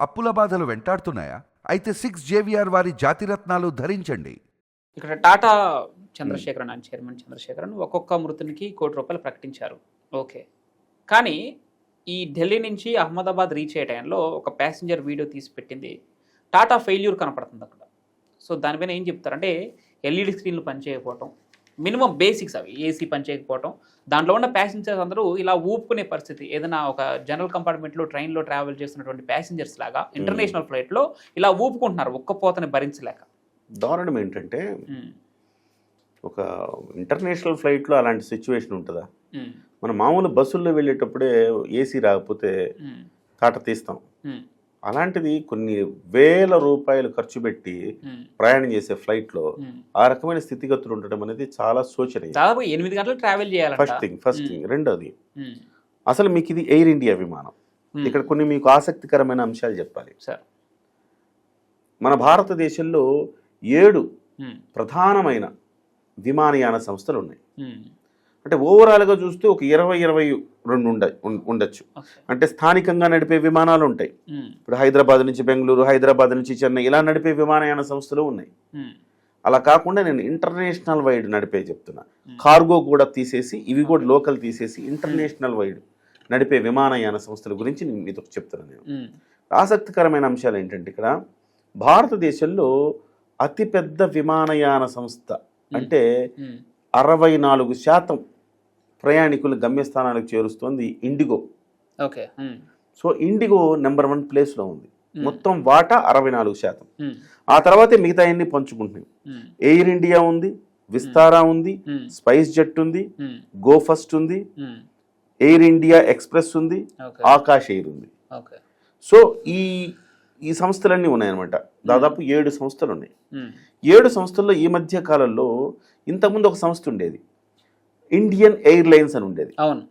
అప్పుల బాధలు వెంటాడుతున్నాయా? అయితే సిక్స్ జేవిఆర్ వారి జాతిరత్నాలు ధరించండి. ఇక్కడ టాటా చంద్రశేఖరన్ అని చైర్మన్ చంద్రశేఖరన్ ఒక్కొక్క మృతునికి కోటి రూపాయలు ప్రకటించారు. ఓకే. కానీ ఈ ఢిల్లీ నుంచి అహ్మదాబాద్ రీచ్ అయ్యే టైంలో ఒక ప్యాసింజర్ వీడియో తీసి పెట్టింది. టాటా ఫెయిల్యూర్ కనపడుతుంది అక్కడ. సో దానిపైన ఏం చెప్తారంటే ఎల్ఈడి స్క్రీన్లు పనిచేయకపోవటం. మినిమం బేసిక్స్ అవి ఏసీ పనిచేయకపోవటం. దాంట్లో ఉన్న ప్యాసింజర్స్ అందరూ ఇలా ఊపుకునే పరిస్థితి. ఏదైనా ఒక జనరల్ కంపార్ట్మెంట్లో ట్రైన్లో ట్రావెల్ చేస్తున్నటువంటి ప్యాసింజర్స్ లాగా ఇంటర్నేషనల్ ఫ్లైట్లో ఇలా ఊపుకుంటున్నారు ఒక్కపోతని భరించలేక. దారుణం ఏంటంటే ఉమ్, ఒక ఇంటర్నేషనల్ ఫ్లైట్లో అలాంటి సిచ్యువేషన్ ఉంటుందా? ఉమ్, మన మామూలు బస్సుల్లో వెళ్ళేటప్పుడే ఏసీ రాకపోతే తాట తీస్తాం. అలాంటిది కొన్ని వేల రూపాయలు ఖర్చు పెట్టి ప్రయాణం చేసే ఫ్లైట్లో ఉమ్. ఆ రకమైన స్థితిగతులు ఉండడం అనేది చాలా శోచనీయం. దాదాపు ఎనిమిది గంటలు ట్రావెల్ చేయాలంట. ఫస్ట్ థింగ్ ఫస్ట్ థింగ్ రెండోది. అసలు మీకు ఇది ఎయిర్ ఇండియా విమానం. ఇక్కడ కొన్ని మీకు ఆసక్తికరమైన అంశాలు చెప్పాలి. సార్. మన భారతదేశంలో ఏడు ప్రధానమైన విమానయాన సంస్థలు ఉన్నాయి. అంటే ఓవరాల్గా చూస్తే ఒక ఇరవై ఇరవై రెండు ఉండ ఉండొచ్చు. అంటే స్థానికంగా నడిపే విమానాలు ఉంటాయి. ఇప్పుడు హైదరాబాద్ నుంచి బెంగళూరు హైదరాబాద్ నుంచి చెన్నై ఇలా నడిపే విమానయాన సంస్థలు ఉన్నాయి. అలా కాకుండా నేను ఇంటర్నేషనల్ వైడ్ నడిపే చెప్తున్నా. కార్గో కూడా తీసేసి ఇవి కూడా లోకల్ తీసేసి ఇంటర్నేషనల్ వైడ్ నడిపే విమానయాన సంస్థల గురించి నేను మీతో చెప్తున్నాను నేను. ఆసక్తికరమైన అంశాలు ఏంటంటే ఇక్కడ భారతదేశంలో అతిపెద్ద విమానయాన సంస్థ అంటే అరవై నాలుగు శాతం ప్రయాణికులు గమ్యస్థానాలకు చేరుస్తోంది IndiGo. Okay so IndiGo number one ప్లేస్లో ఉంది. మొత్తం వాటా అరవై నాలుగు శాతం. ఆ తర్వాతే మిగతా అన్ని పంచుకుంటున్నాయి ఎయిర్ ఇండియా ఉంది విస్తారా ఉంది స్పైస్ జెట్ ఉంది గో ఫస్ట్ ఉంది ఎయిర్ ఇండియా ఎక్స్ప్రెస్ ఉంది ఆకాశ్ ఎయిర్ ఉంది. సో ఈ ఈ సంస్థలన్నీ ఉన్నాయన్నమాట. దాదాపు ఏడు సంస్థలు ఉన్నాయి. ఏడు సంస్థల్లో ఈ మధ్య కాలంలో ఇంతకుముందు ఒక సంస్థ ఉండేది. ఇండియన్ ఎయిర్లైన్స్ అని ఉండేది. అవును.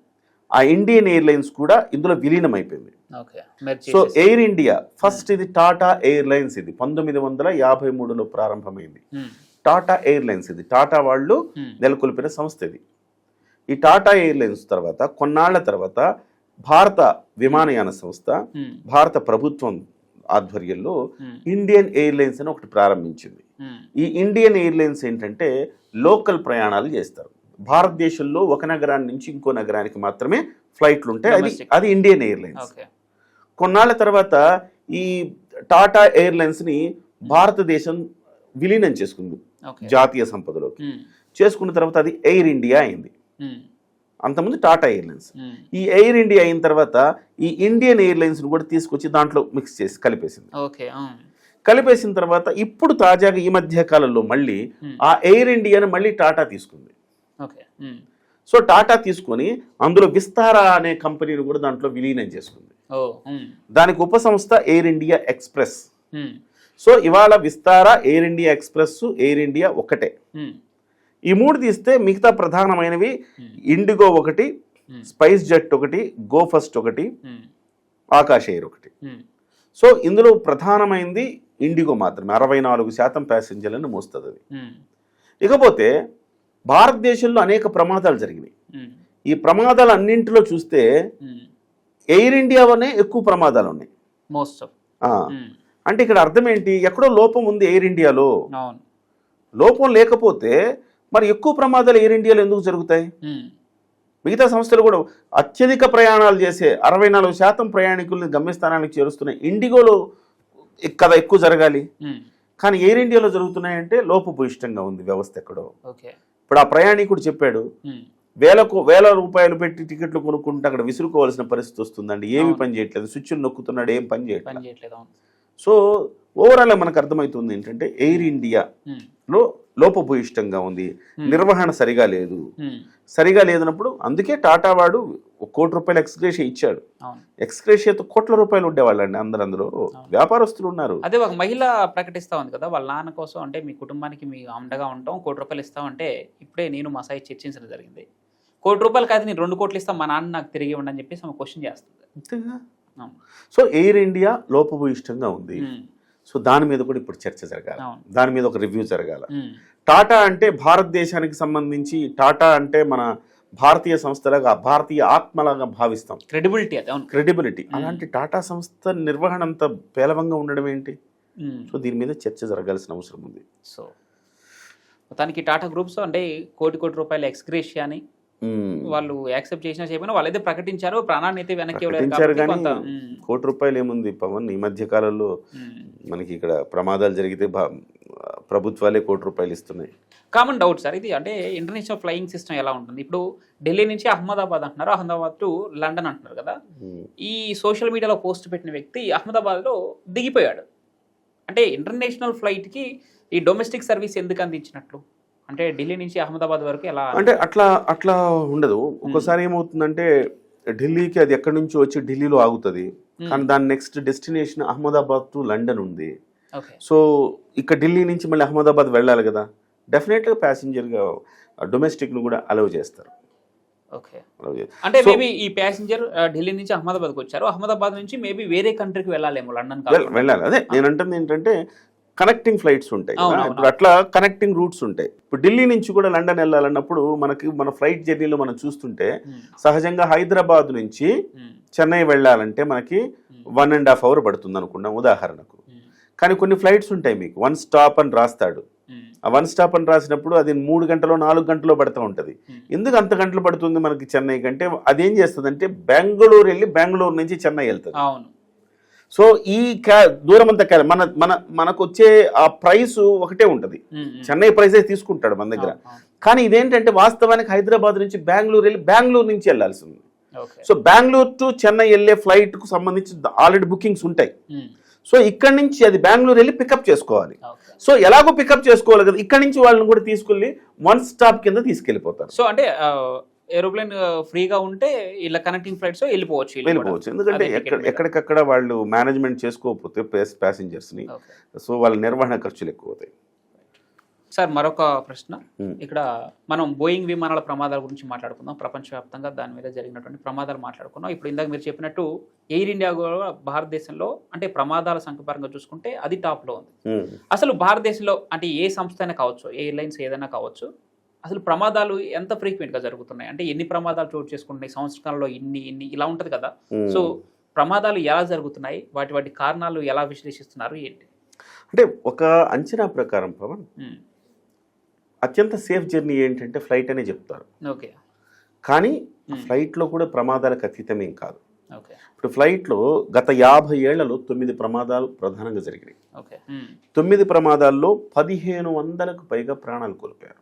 ఆ ఇండియన్ ఎయిర్లైన్స్ కూడా ఇందులో విలీనం అయిపోయింది సో. ఎయిర్ ఇండియా ఫస్ట్ ఇది టాటా ఎయిర్లైన్స్ ఇది. పంతొమ్మిది వందల యాభై మూడులో ప్రారంభమైంది. టాటా ఎయిర్లైన్స్ ఇది. టాటా వాళ్ళు ఉమ్, నెలకొల్పిన సంస్థ ఇది. ఈ టాటా ఎయిర్లైన్స్ తర్వాత కొన్నాళ్ళ తర్వాత భారత విమానయాన సంస్థ ఉమ్, భారత ప్రభుత్వం ఆధ్వర్యంలో ఇండియన్ ఎయిర్లైన్స్ అని ఒకటి ప్రారంభించింది. ఈ ఇండియన్ ఎయిర్లైన్స్ ఏంటంటే లోకల్ ప్రయాణాలు చేస్తారు. భారతదేశంలో ఒక నగరాన్ని నుంచి ఇంకో నగరానికి మాత్రమే ఫ్లైట్లు ఉంటాయి. అది. అది ఇండియన్ ఎయిర్లైన్స్ కొన్నాళ్ళ తర్వాత ఈ టాటా ఎయిర్లైన్స్ని భారతదేశం విలీనం చేసుకుంది. జాతీయ సంపదలోకి. ఉమ్, చేసుకున్న తర్వాత అది ఎయిర్ ఇండియా అయింది. ఉమ్, అంతకుముందు టాటా ఎయిర్లైన్స్ ఉమ్, ఈ ఎయిర్ ఇండియా అయిన తర్వాత ఈ ఇండియన్ ఎయిర్లైన్స్ని కూడా తీసుకొచ్చి దాంట్లో మిక్స్ చేసి కలిపేసింది. ఉమ్, కలిపేసిన తర్వాత ఇప్పుడు తాజాగా ఈ మధ్య కాలంలో మళ్ళీ ఆ ఎయిర్ ఇండియాను మళ్ళీ టాటా తీసుకుంది. సో టాటా తీసుకొని అందులో విస్తారా అనే కంపెనీని కూడా దాంట్లో విలీనం చేసుకుంది. దానికి ఉపసంస్థ ఎయిర్ ఇండియా ఎక్స్ప్రెస్. సో ఇవాళ Vistara Air India Express Air India ఒకటే. ఈ మూడు తీస్తే మిగతా ప్రధానమైనవి ఇండిగో ఒకటి స్పైస్ జెట్ ఒకటి గో ఫస్ట్ ఒకటి ఆకాశ ఎయిర్ ఒకటి. సో ఇందులో ప్రధానమైనది ఇండిగో మాత్రమే. అరవై నాలుగు శాతం ప్యాసింజర్లను మోస్తుంది అది ఇకపోతే భారతదేశంలో అనేక ప్రమాదాలు జరిగినాయి. ఈ ప్రమాదాలు అన్నింటిలో చూస్తే ఎయిర్ ఇండియాలోనే ఎక్కువ ప్రమాదాలు ఉన్నాయి. మోస్ట్ ఉమ్, అంటే ఇక్కడ అర్థం ఏంటి? ఎక్కడో లోపం ఉంది ఎయిర్ ఇండియాలో. లోపం లేకపోతే మరి ఎక్కువ ప్రమాదాలు ఎయిర్ ఇండియాలో ఎందుకు జరుగుతాయి? ఉమ్, మిగతా సంస్థలు కూడా అత్యధిక ప్రయాణాలు చేసే అరవై నాలుగు శాతం ప్రయాణికుల్ని గమ్యస్థానానికి చేరుస్తున్నాయి. ఇండిగోలో కదా ఎక్కువ జరగాలి. ఉమ్, కానీ ఎయిర్ ఇండియాలో జరుగుతున్నాయంటే లోపభూయిష్టంగా ఉంది వ్యవస్థ ఎక్కడో. ఓకే ఇప్పుడు ఆ ప్రయాణికుడు చెప్పాడు వేలకు వేల రూపాయలు పెట్టి టికెట్లు కొనుక్కుంటే అక్కడ విసురుకోవాల్సిన పరిస్థితి వస్తుందండి. ఏమి. పని చేయట్లేదు. స్విచ్లు నొక్కుతున్నాడు ఏం పని చేయట్లేదు. సో ఓవరాల్ మనకు అర్థమవుతుంది ఏంటంటే ఎయిర్ ఇండియాలో ఉమ్, లోపభూయిష్టంగా ఉంది. నిర్వహణ సరిగా లేదు. సరిగా లేదన్నప్పుడు అందుకే టాటా వాడు ఒక కోటి రూపాయలు ఎక్స్గ్రేషియా ఇచ్చాడు. ఎక్స్గ్రేషియాతో కోట్ల రూపాయలు ఉండేవాళ్ళండి అందరు అందులో వ్యాపారస్తులు ఉన్నారు. అదే ఒక మహిళ ప్రకటిస్తా ఉంది కదా వాళ్ళ నాన్న కోసం అంటే మీ కుటుంబానికి మీ అండగా ఉంటాం కోటి రూపాయలు ఇస్తామంటే ఇప్పుడే నేను మా సాయి చర్చించడం జరిగింది. కోటి రూపాయలు కాదు నేను రెండు కోట్లు ఇస్తాం మా నాన్న నాకు తిరిగి ఇవ్వండి అని చెప్పేసి ఆమె క్వశ్చన్ చేస్తుంది. అంతేగా. సో ఎయిర్ ఇండియా లోపభూయిష్టంగా ఉంది. సో దాని మీద కూడా ఇప్పుడు చర్చ జరగాలి. దాని మీద ఒక రివ్యూ జరగాల. టాటా అంటే భారతదేశానికి సంబంధించి టాటా అంటే మన భారతీయ సంస్థలాగా భారతీయ ఆత్మలాగా భావిస్తాం క్రెడిబిలిటీ అది అవును క్రెడిబిలిటీ అలాంటి టాటా సంస్థ నిర్వహణ అంత పేలవంగా ఉండడం ఏంటి మ్మ్. సో దీని మీద చర్చ జరగాల్సిన అవసరం ఉంది సో మొత్తానికి టాటా గ్రూప్స్ అంటే కోటి కోటి రూపాయల ఎక్స్గ్రేషియా అని మ్మ్. వాళ్ళు యాక్సెప్ట్ చేసినా చేయకపోయినా వాళ్ళైతే ప్రకటించారు ప్రాణాన్ని అయితే వెనక్కి. కోటి రూపాయలు ఏముంది పవన్ ఈ మధ్య కాలంలో. మనకి ఇక్కడ ప్రమాదాలు జరిగితే ప్రభుత్వాలే కోటి రూపాయలు ఇస్తున్నాయి కామన్ డౌట్ సార్ ఇది అంటే ఇంటర్నేషనల్ ఫ్లయింగ్ సిస్టమ్ ఎలా ఉంటుంది? ఇప్పుడు ఢిల్లీ నుంచి అహ్మదాబాద్ అంటున్నారు. అహ్మదాబాద్ టు లండన్ అంటున్నారు కదా. మ్మ్. ఈ సోషల్ మీడియాలో పోస్ట్ పెట్టిన వ్యక్తి అహ్మదాబాద్లో దిగిపోయాడు. అంటే ఇంటర్నేషనల్ ఫ్లైట్కి ఈ డొమెస్టిక్ సర్వీస్ ఎందుకు అందించినట్లు? అంటే ఢిల్లీ నుంచి అహ్మదాబాద్ వరకు ఎలా? అంటే అట్లా అట్లా ఉండదు. ఒక్కోసారి ఏమవుతుందంటే ఢిల్లీకి అది ఎక్కడి నుంచి వచ్చి ఢిల్లీలో ఆగుతుంది. కానీ దాని next destination Ahmedabad to London ఉంది. సో ఇక్కడ ఢిల్లీ నుంచి మళ్ళీ అహ్మదాబాద్ వెళ్ళాలి కదా. డెఫినెట్గా ప్యాసింజర్గా డొమెస్టిక్ను కూడా అలౌ చేస్తారు. అంటే మేబీ ఈ ప్యాసింజర్ ఢిల్లీ నుంచి అహ్మదాబాద్కి వచ్చారు. అహ్మదాబాద్ నుంచి మేబీ వేరే కంట్రీకి వెళ్ళాలేమో లండన్ వెళ్ళాలి. అదే నేను అంటుంది ఏంటంటే కనెక్టింగ్ ఫ్లైట్స్ ఉంటాయి. ఇప్పుడు అట్లా కనెక్టింగ్ రూట్స్ ఉంటాయి. ఇప్పుడు ఢిల్లీ నుంచి కూడా లండన్ వెళ్ళాలన్నప్పుడు మనకి మన ఫ్లైట్ జర్నీలో మనం చూస్తుంటే సహజంగా హైదరాబాద్ నుంచి చెన్నై వెళ్ళాలంటే మనకి వన్ అండ్ హాఫ్ అవర్ పడుతుంది అనుకున్నాం ఉదాహరణకు కానీ కొన్ని ఫ్లైట్స్ ఉంటాయి మీకు. వన్ స్టాప్ అని రాస్తాడు. వన్ స్టాప్ అని రాసినప్పుడు అది మూడు గంటలో నాలుగు గంటలో పడుతూ ఉంటుంది. ఎందుకు అంత గంటలు పడుతుంది మనకి చెన్నై కంటే? అదేం చేస్తుందంటే బెంగళూరు వెళ్ళి బెంగళూరు నుంచి చెన్నై వెళ్తుంది. అవును. సో ఈ క్యా దూరం అంతా క్యా- మన మన మనకు వచ్చే ఆ ప్రైస్ ఒకటే ఉంటుంది. ఉమ్, ఉమ్. చెన్నై ప్రైసే తీసుకుంటాడు మన దగ్గర. కానీ ఇదేంటంటే వాస్తవానికి హైదరాబాద్ నుంచి బెంగళూరు వెళ్ళి బెంగళూరు నుంచి వెళ్ళాల్సి ఉంది okay. So Bengaluru to Chennai వెళ్ళే ఫ్లైట్కు సంబంధించి ఆల్రెడీ బుకింగ్స్ ఉంటాయి. సో ఇక్కడ నుంచి అది బెంగళూరు వెళ్ళి పికప్ చేసుకోవాలి సో ఎలాగో పికప్ చేసుకోవాలి కదా ఇక్కడ నుంచి వాళ్ళని కూడా తీసుకెళ్ళి వన్ స్టాప్ కింద తీసుకెళ్ళిపోతారు సో అంటే ఏరోప్లేన్ ఫ్రీగా ఉంటే ఇలా కనెక్టింగ్ ఫ్లైట్స్ వెళ్ళిపోవచ్చు. వెళ్ళిపోవచ్చు ఎందుకంటే. ఎక్కడికక్కడ వాళ్ళు మేనేజ్మెంట్ చేసుకోకపోతే ప్యాసింజర్స్ని ఓకే. సో వాళ్ళ నిర్వహణ ఖర్చులు ఎక్కువ అవుతాయి సార్ మరొక ప్రశ్న. ఇక్కడ మనం బోయింగ్ విమానాల ప్రమాదాల గురించి మాట్లాడుకుందాం. ప్రపంచవ్యాప్తంగా దాని మీద జరిగినటువంటి ప్రమాదాలు మాట్లాడుకున్నాం. ఇప్పుడు ఇందాక మీరు చెప్పినట్టు ఎయిర్ ఇండియా కూడా భారతదేశంలో అంటే ప్రమాదాల సంఖ్య పరంగా చూసుకుంటే అది టాప్లో ఉంది. అసలు భారతదేశంలో అంటే ఏ సంస్థ అయినా కావచ్చు ఎయిర్లైన్స్ ఏదైనా కావచ్చు అసలు ప్రమాదాలు ఎంత ఫ్రీక్వెంట్గా జరుగుతున్నాయి? అంటే ఎన్ని ప్రమాదాలు చోటు చేసుకుంటున్నాయి? సంవత్సరాల్లో ఇన్ని ఇన్ని ఇలా ఉంటుంది కదా. సో ప్రమాదాలు ఎలా జరుగుతున్నాయి? వాటి వాటి కారణాలు ఎలా విశ్లేషిస్తున్నారు? ఏంటి? అంటే ఒక అంచనా ప్రకారం పవన్ అత్యంత సేఫ్ జర్నీ ఏంటంటే ఫ్లైట్ అనే చెప్తారు. ఓకే. కానీ ఫ్లైట్లో కూడా ప్రమాదాలకు అతీతమేం కాదు. ఇప్పుడు ఫ్లైట్లో గత యాభై ఏళ్ళలో తొమ్మిది ప్రమాదాలు ప్రధానంగా జరిగినాయి. తొమ్మిది ప్రమాదాల్లో పదిహేను వందలకు పైగా ప్రాణాలు కోల్పోయారు.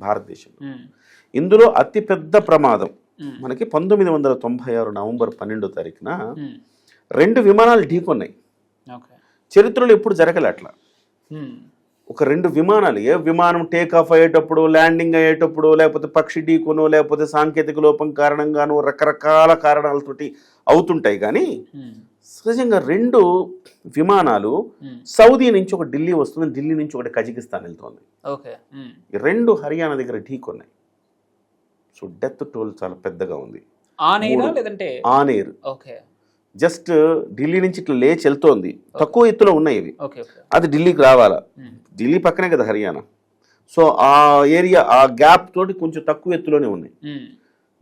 భారతదేశంలో. ఇందులో అతిపెద్ద ప్రమాదం మనకి పంతొమ్మిది వందల తొంభై ఆరు నవంబర్ పన్నెండో తారీఖున రెండు విమానాలు ఢీకొన్నాయి. చరిత్రలో ఎప్పుడు జరగలే అట్లా. ఒక రెండు విమానాలు ఏ విమానం టేక్ ఆఫ్ అయ్యేటప్పుడు ల్యాండింగ్ అయ్యేటప్పుడు లేకపోతే పక్షి ఢీకొనో లేకపోతే సాంకేతిక లోపం కారణంగాను రకరకాల కారణాలతోటి అవుతుంటాయి. కానీ సహజంగా రెండు విమానాలు సౌదీ నుంచి ఒక ఢిల్లీ వస్తుంది ఢిల్లీ నుంచి ఒకటి కజకిస్తాన్ వెళ్తుంది. రెండు హర్యానా దగ్గర ఢీకొన్నాయి. సో డెత్ టోల్ చాలా పెద్దగా ఉంది. ఆన్ జస్ట్ ఢిల్లీ నుంచి ఇట్లా లేచి వెళ్తోంది. తక్కువ ఎత్తులో ఉన్నాయి ఇవి. అది ఢిల్లీకి రావాలా? ఢిల్లీ పక్కనే కదా హర్యానా. సో ఆ ఏరియా ఆ గ్యాప్ తోటి కొంచెం తక్కువ ఎత్తులోనే ఉన్నాయి.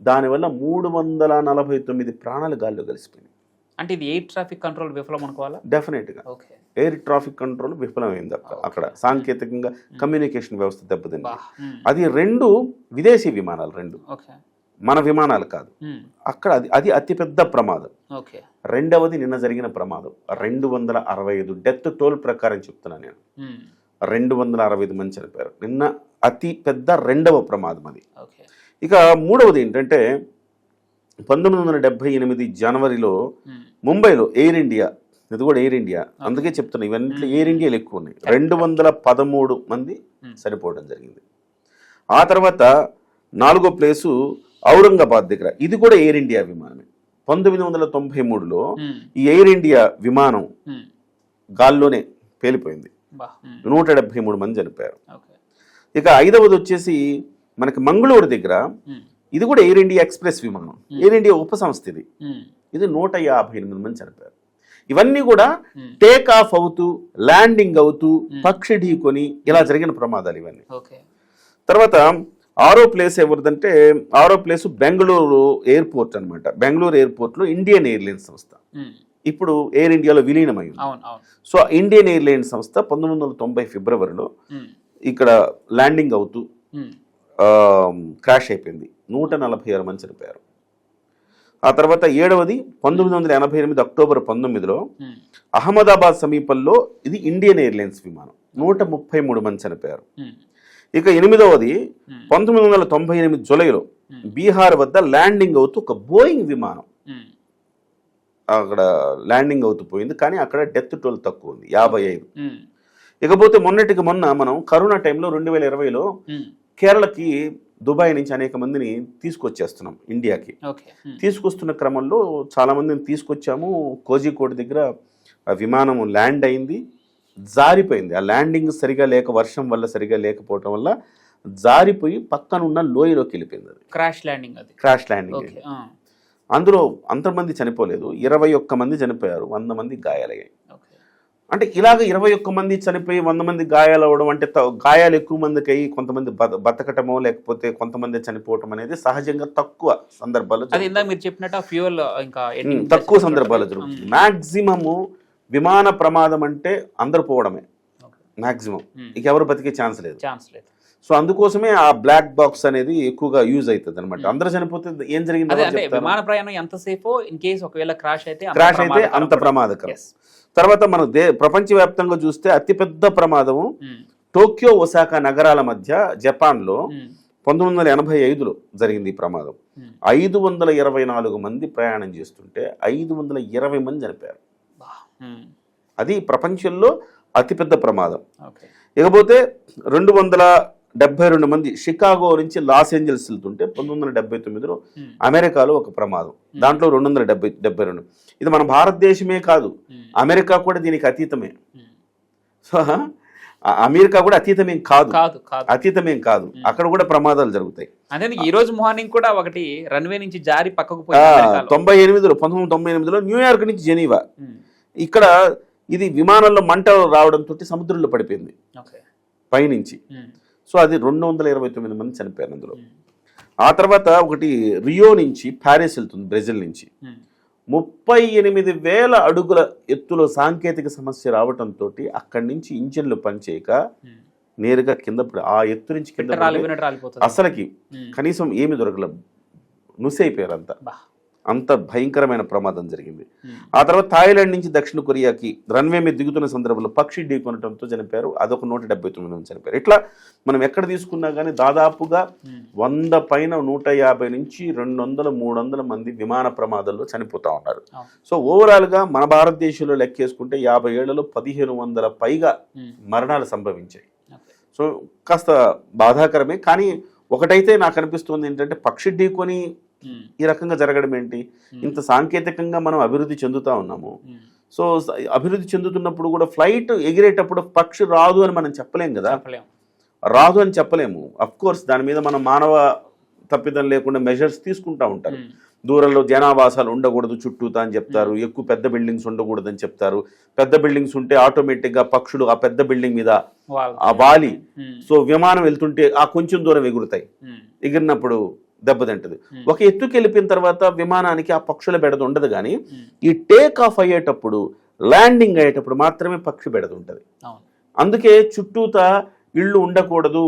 దానివల్ల మూడు వందల నలభై తొమ్మిది ప్రాణాలు గాల్లో కలిసిపోయినాయి. అంటే ఇది ఎయిర్ ట్రాఫిక్ కంట్రోల్ విఫలం అనుకోవాలా? డెఫినెట్గా. ఎయిర్ ట్రాఫిక్ కంట్రోల్ విఫలమైంది అక్కడ. అక్కడ సాంకేతికంగా కమ్యూనికేషన్ వ్యవస్థ దెబ్బతింది. అది రెండు విదేశీ విమానాలు రెండు. మన విమానాలు కాదు. అక్కడ అది అది అతిపెద్ద ప్రమాదం. రెండవది నిన్న జరిగిన ప్రమాదం. రెండు వందల అరవై ఐదు డెత్ టోల్ ప్రకారం చెప్తున్నాను నేను. రెండు వందల అరవై ఐదు మంది చనిపోయారు. నిన్న అతి పెద్ద రెండవ ప్రమాదం అది. ఇక మూడవది ఏంటంటే పంతొమ్మిది వందల డెబ్బై ఎనిమిది జనవరిలో ముంబైలో ఎయిర్ ఇండియా ఇది కూడా ఎయిర్ ఇండియా అందుకే చెప్తున్నా ఇవన్నీ ఎయిర్ ఇండియాలు ఎక్కువ ఉన్నాయి. రెండు వందల పదమూడు మంది. చనిపోవడం జరిగింది. ఆ తర్వాత నాలుగో ప్లేసు ఔరంగాబాద్ దగ్గర. ఇది కూడా ఎయిర్ ఇండియా విమానమే. పంతొమ్మిది వందల తొంభై మూడులో ఈ ఎయిర్ ఇండియా విమానం గాల్లోనే పేలిపోయింది. నూట డెబ్బై మూడు మంది చనిపోయారు. ఇక ఐదవది వచ్చేసి మనకి మంగళూరు దగ్గర ఇది కూడా ఎయిర్ ఇండియా ఎక్స్ప్రెస్ విమానం. ఎయిర్ ఇండియా ఉపసంస్థ ఇది. ఇది నూట యాభై ఎనిమిది మంది చనిపోయారు. ఇవన్నీ కూడా టేక్ ఆఫ్ అవుతూ ల్యాండింగ్ అవుతూ పక్షి ఢీకొని ఇలా జరిగిన ప్రమాదాలు ఇవన్నీ. తర్వాత ఆరో ప్లేస్ ఎవరిదంటే ఆరో ప్లేస్ బెంగళూరు ఎయిర్పోర్ట్ అన్నమాట. బెంగళూరు ఎయిర్పోర్ట్లో ఇండియన్ ఎయిర్లైన్స్ సంస్థ. ఇప్పుడు ఎయిర్ ఇండియాలో విలీనమైంది. సో ఇండియన్ ఎయిర్లైన్స్ సంస్థ పంతొమ్మిది వందల తొంభై ఫిబ్రవరిలో ఇక్కడ ల్యాండింగ్ అవుతూ క్రాష్ అయిపోయింది. నూట నలభై ఆరు మంది చనిపోయారు. ఆ తర్వాత ఏడవది పంతొమ్మిది వందల ఎనభై ఎనిమిది అక్టోబర్ పంతొమ్మిదిలో అహ్మదాబాద్ సమీపంలో ఇది ఇండియన్ ఎయిర్లైన్స్ విమానం. నూట ముప్పై మూడు మంది చనిపోయారు. ఇక ఎనిమిదవది పంతొమ్మిది వందల తొంభై ఎనిమిది జులైలో బీహార్ వద్ద ల్యాండింగ్ అవుతూ ఒక బోయింగ్ విమానం. అక్కడ ల్యాండింగ్ అవుతూ పోయింది కానీ అక్కడ డెత్ టోల్ తక్కువ ఉంది యాభై ఐదు. ఇకపోతే మొన్నటికి మొన్న మనం కరోనా టైంలో రెండు వేల ఇరవైలో కేరళకి దుబాయ్ నుంచి అనేక మందిని తీసుకొచ్చేస్తున్నాం ఇండియాకి. తీసుకొస్తున్న క్రమంలో చాలా మందిని తీసుకొచ్చాము. కోజికోడ్ దగ్గర ఆ విమానం ల్యాండ్ అయింది. జారిపోయింది. ఆ ల్యాండింగ్ సరిగా లేక వర్షం వల్ల సరిగా లేకపోవటం వల్ల జారిపోయి పక్కనున్న లోయలోకి వెళ్ళిపోయింది అది. క్రాష్ ల్యాండింగ్ అది. క్రాష్ ల్యాండింగ్ అందులో అంతమంది చనిపోలేదు. ఇరవై ఒక్క మంది చనిపోయారు. వంద మంది గాయాలయ్యాయి. అంటే ఇలాగ ఇరవై ఒక్క మంది చనిపోయి వంద మంది గాయాలు అవ్వడం అంటే గాయాలు ఎక్కువ మందికి అయ్యి కొంతమంది బత బతకటమో లేకపోతే కొంతమంది చనిపోవటం అనేది సహజంగా తక్కువ సందర్భాలు మీరు చెప్పినట్టు ఫ్యూయల్ ఇంకా తక్కువ సందర్భాలు జరుగుతుంది. మాక్సిమము విమాన ప్రమాదం అంటే అందరు పోవడమే ఓకే. మాక్సిమం ఉమ్, ఇక ఎవరు బతికే ఛాన్స్ లేదు ఛాన్స్ లేదు సో అందుకోసమే ఆ బ్లాక్ బాక్స్ అనేది ఎక్కువగా యూజ్ అవుతుంది అనమాట. అందరూ చనిపోతే ఏం జరిగిందో? విమాన ప్రయాణం ఎంతసేపు ఇన్ కేసు ఒకవేళ క్రాష్ అయితే అంత క్రాష్ అయితే ప్రమాదకరం. అంత ప్రమాదకరం. తర్వాత మన దే ప్రపంచవ్యాప్తంగా చూస్తే అతిపెద్ద ప్రమాదము టోక్యో ఒసాకా నగరాల మధ్య జపాన్లో పంతొమ్మిది వందల ఎనభై ఐదులో జరిగింది ఈ ప్రమాదం. ఐదు వందల ఇరవై నాలుగు మంది ప్రయాణం చేస్తుంటే ఐదు వందల ఇరవై మంది చనిపోయారు అది ప్రపంచంలో అతిపెద్ద ప్రమాదం. ఇకపోతే రెండు వందల డెబ్బై రెండు మంది షికాగో నుంచి లాస్ ఏంజల్స్ వెళ్తుంటే పంతొమ్మిది వందల డెబ్బై తొమ్మిదిలో ఉమ్, అమెరికాలో ఒక ప్రమాదం. దాంట్లో రెండు వందల డెబ్బై డెబ్బై రెండు. ఇది మన భారతదేశమే కాదు. అమెరికా కూడా దీనికి అతీతమే. సో అమెరికా కూడా అతీతమేం కాదు. అతీతమేం కాదు. అక్కడ కూడా ప్రమాదాలు జరుగుతాయి. అదే ఈ రోజు మార్నింగ్ కూడా ఒకటి రన్వే నుంచి జారి పక్కకు. తొంభై ఎనిమిదిలో పంతొమ్మిది వందల తొంభై ఎనిమిదిలో న్యూయార్క్ నుంచి జెనీవా. ఇక్కడ ఇది విమానంలో మంటలు రావడంతో సముద్రంలో పడిపోయింది. పైనుంచి. ఉమ్, సో అది రెండు వందల ఇరవై తొమ్మిది మంది చనిపోయారు అందులో. ఉమ్, ఆ తర్వాత ఒకటి రియో నుంచి ప్యారిస్ వెళ్తుంది బ్రెజిల్ నుంచి. ఉమ్, ముప్పై ఎనిమిది వేల అడుగుల ఎత్తులో సాంకేతిక సమస్య రావడంతో అక్కడి నుంచి ఇంజన్లు పనిచేయక. నేరుగా కింద ఆ ఎత్తు నుంచి కింద అసలుకి కనీసం ఏమి దొరకలేదు నుసైపోయారు అంతా. అంత భయంకరమైన ప్రమాదం జరిగింది. ఉమ్, ఆ తర్వాత థాయిలాండ్ నుంచి దక్షిణ కొరియాకి రన్వే మీద దిగుతున్న సందర్భంలో పక్షి ఢీకొనడంతో చనిపోయారు. అదొక నూట డెబ్బై తొమ్మిది మంది చనిపోయారు. ఇట్లా మనం ఎక్కడ తీసుకున్నా కానీ దాదాపుగా ఉమ్, వంద పైన నూట యాభై నుంచి రెండు వందల మూడు వందల మంది విమాన ప్రమాదాల్లో చనిపోతా ఉన్నారు. సో ఓవరాల్గా మన భారతదేశంలో లెక్కేసుకుంటే యాభై ఏళ్ళలో పదిహేను వందల పైగా ఉమ్, మరణాలు సంభవించాయి. సో కాస్త బాధాకరమే. కానీ ఒకటైతే నాకు అనిపిస్తుంది ఏంటంటే పక్షి ఢీకొని ఈ రకంగా జరగడం ఏంటి? ఉమ్, ఇంత సాంకేతికంగా మనం అభివృద్ధి చెందుతా ఉన్నాము. ఉమ్, సో అభివృద్ధి చెందుతున్నప్పుడు కూడా ఫ్లైట్ ఎగిరేటప్పుడు పక్షి రాదు అని మనం చెప్పలేం కదా? రాదు అని చెప్పలేము. అఫ్ కోర్స్ దాని మీద మనం మానవ తప్పిదం లేకుండా మెజర్స్ తీసుకుంటా ఉంటారు. దూరంలో జనావాసాలు ఉండకూడదు చుట్టూతా అని చెప్తారు. ఎక్కువ పెద్ద బిల్డింగ్స్ ఉండకూడదు అని చెప్తారు. పెద్ద బిల్డింగ్స్ ఉంటే ఆటోమేటిక్గా పక్షులు ఆ పెద్ద బిల్డింగ్ మీద ఆ వాలి. సో విమానం వెళ్తుంటే ఆ కొంచెం దూరం ఎగురుతాయి. ఎగిరినప్పుడు దెబ్బతింటది. ఒక ఎత్తుకి వెళ్ళిపోయిన తర్వాత విమానానికి ఆ పక్షుల బెడద ఉండదు కానీ ఈ టేక్ ఆఫ్ అయ్యేటప్పుడు ల్యాండింగ్ అయ్యేటప్పుడు మాత్రమే పక్షి బెడద ఉంటుంది. అందుకే చుట్టూతా ఇళ్ళు ఉండకూడదు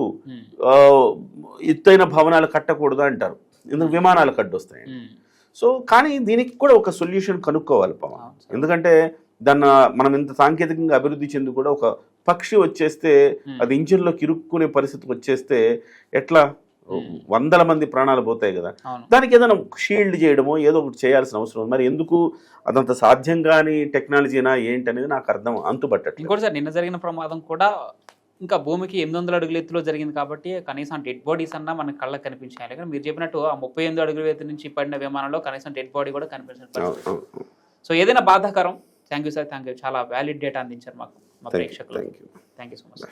ఎత్తైన భవనాలు కట్టకూడదు అంటారు. ఎందుకు విమానాలు కట్టొస్తాయి సో కానీ దీనికి కూడా ఒక సొల్యూషన్ కనుక్కోవాలి పవన్. ఎందుకంటే దాన్ని మనం ఇంత సాంకేతికంగా అభివృద్ధి చెంది కూడా ఒక పక్షి వచ్చేస్తే. అది ఇంజిన్లో కిరుక్కునే పరిస్థితి వచ్చేస్తే ఎట్లా. వందల మంది ప్రాణాలు పోతాయి కదా. దానికి ఏదైనా షీల్డ్ చేయడమో ఏదో ఒకటి చేయాల్సిన అవసరం ఉంది. మరి ఎందుకు అదంత సాధ్యం కాని టెక్నాలజీనా ఏంటి అనేది నాకు అర్థం అంతుబట్టట్లేదు ఇంకోటి సార్ నిన్న జరిగిన ప్రమాదం కూడా ఇంకా భూమికి ఎనిమిది వందల అడుగుల ఎత్తులో జరిగింది కాబట్టి కనీసం డెడ్ బాడీస్ అన్నా మనకి కళ్ళకి కనిపించాలి. కానీ మీరు చెప్పినట్టు ఆ ముప్పై ఎనిమిది అడుగుల ఎత్తు నుంచి పడిన విమానంలో కనీసం డెడ్ బాడీ కూడా అవును. సో ఏదైనా బాధాకరం thank you sir thank you చాలా వ్యాలిడ్ డేటా అందించారు మాకు మా ప్రేక్షకులు. Thank you so much.